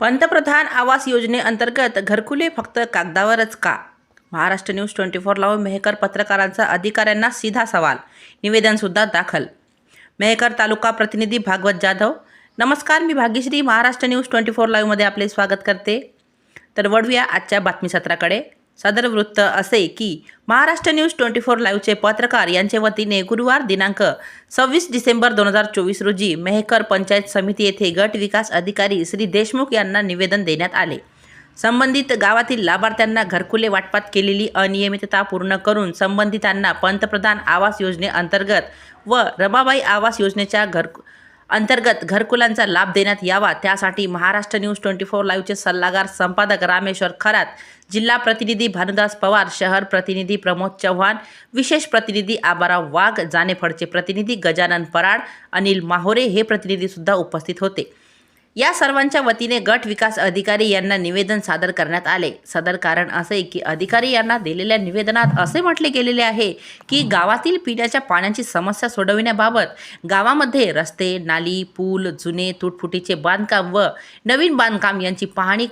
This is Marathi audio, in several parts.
पंतप्रधान आवास योजनेअंतर्गत घरकुले फक्त कागदावरच का? महाराष्ट्र न्यूज ट्वेंटी फोर लाव मेहकर पत्रकारांचा अधिकाऱ्यांना सीधा सवाल. निवेदनसुद्धा दाखल. मेहकर तालुका प्रतिनिधी भागवत जाधव नमस्कार मी Bhagyashree. Maharashtra news twenty four लाईव्हमध्ये आपले स्वागत करते. तर वळूया आजच्या बातमीसत्राकडे. सदर वृत्त असे की महाराष्ट्र न्यूज ट्वेंटी फोर लाईव्हचे पत्रकार यांच्या वतीने गुरुवार दिनांक सव्वीस डिसेंबर दोन हजार चोवीस रोजी मेहकर पंचायत समिती येथे गट विकास अधिकारी श्री देशमुख यांना निवेदन देण्यात आले. संबंधित गावातील लाभार्थ्यांना घरकुले वाटपात केलेली अनियमितता पूर्ण करून संबंधितांना पंतप्रधान आवास योजनेअंतर्गत व रमाबाई आवास योजनेच्या घर अंतर्गत घरकुलांचा लाभ देण्यात यावा. त्यासाठी महाराष्ट्र न्यूज ट्वेंटी फोर लाईव्हचे सल्लागार संपादक रामेश्वर खरात जिल्हा प्रतिनिधी भानुदास पवार शहर प्रतिनिधी प्रमोद चव्हाण विशेष प्रतिनिधी आबाराव वाघ जानेफळचे प्रतिनिधी गजानन पराड अनिल माहोरे हे प्रतिनिधीसुद्धा उपस्थित होते. या सर्वांच्या वतीने गट विकास अधिकारी यांना निवेदन सादर करण्यात आले. सदर कारण असे की अधिकारी यांना दिलेल्या निवेदनात असे म्हटले गेलेले आहे की गावातील पिण्याच्या पाण्याची समस्या सोडविण्याबाबत गावामध्ये रस्ते नाली पूल जुने तुटफुटीचे बांधकाम व नवीन बांधकाम यांची पाहणी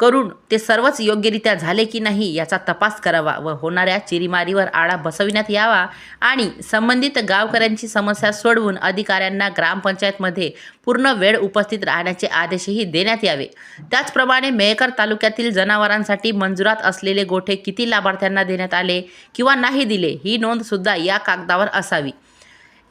करून ते सर्वच योग्यरित्या झाले की नाही याचा तपास करावा व होणाऱ्या चिरीमारीवर आळा बसविण्यात यावा आणि संबंधित गावकऱ्यांची समस्या सोडवून अधिकाऱ्यांना ग्रामपंचायतमध्ये पूर्ण वेळ उपस्थित राहण्याचे आदेशही देण्यात यावे. त्याचप्रमाणे मेहकर तालुक्यातील जनावरांसाठी मंजुरात असलेले गोठे किती लाभार्थ्यांना देण्यात आले किंवा नाही दिले ही नोंदसुद्धा या कागदावर असावी.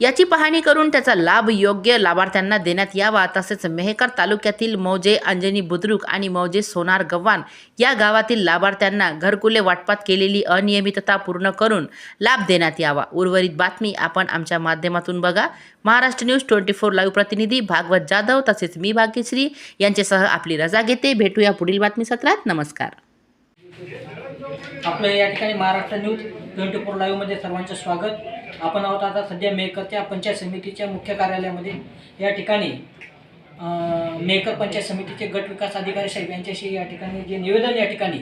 याची पाहणी करून त्याचा लाभ योग्य लाभार्थ्यांना देण्यात यावा तसेच मेहकर तालुक्यातील मौजे अंजनी बुद्रुक आणि मौजे सोनार गव्हाण या गावातील लाभार्थ्यांना घरकुले वाटपात केलेली अनियमितता पूर्ण करून लाभ देण्यात यावा. उर्वरित बातमी आपण आमच्या माध्यमातून बघा. Maharashtra news twenty four live प्रतिनिधी भागवत जाधव तसेच मी भाग्यश्री यांच्यासह आपली रजा घेते. भेटूया पुढील बातमी सत्रात. नमस्कार. आपलं या ठिकाणी महाराष्ट्र न्यूज ट्वेंटी फोर लाईव्हमध्ये सर्वांचं स्वागत. आपण आहोत आता सध्या मेकरच्या पंचायत समितीच्या मुख्य कार्यालयामध्ये. या ठिकाणी मेकर पंचायत समितीचे गट विकास अधिकारी साहेब यांच्याशी या ठिकाणी जे निवेदन या ठिकाणी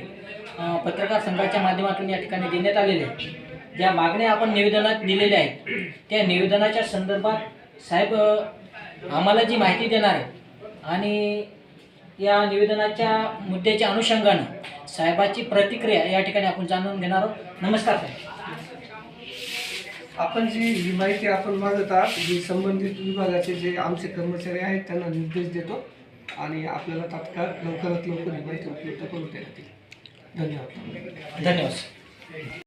पत्रकार संघाच्या माध्यमातून या ठिकाणी देण्यात आलेले आहे. ज्या मागण्या आपण निवेदनात दिलेल्या आहेत त्या निवेदनाच्या संदर्भात साहेब आम्हाला जी माहिती देणार आहे आणि या निवेदनाच्या मुद्द्याच्या अनुषंगानं साहेबाची प्रतिक्रिया या ठिकाणी आपण जाणून घेणार आहोत. नमस्कार साहेब. आपण जी ही माहिती आपण मागत आहात जी संबंधित विभागाचे जे आमचे कर्मचारी आहेत त्यांना निर्देश देतो आणि आपल्याला तात्काळ लवकरात लवकर ही माहिती उपलब्ध करून देण्यात येईल. धन्यवाद. धन्यवाद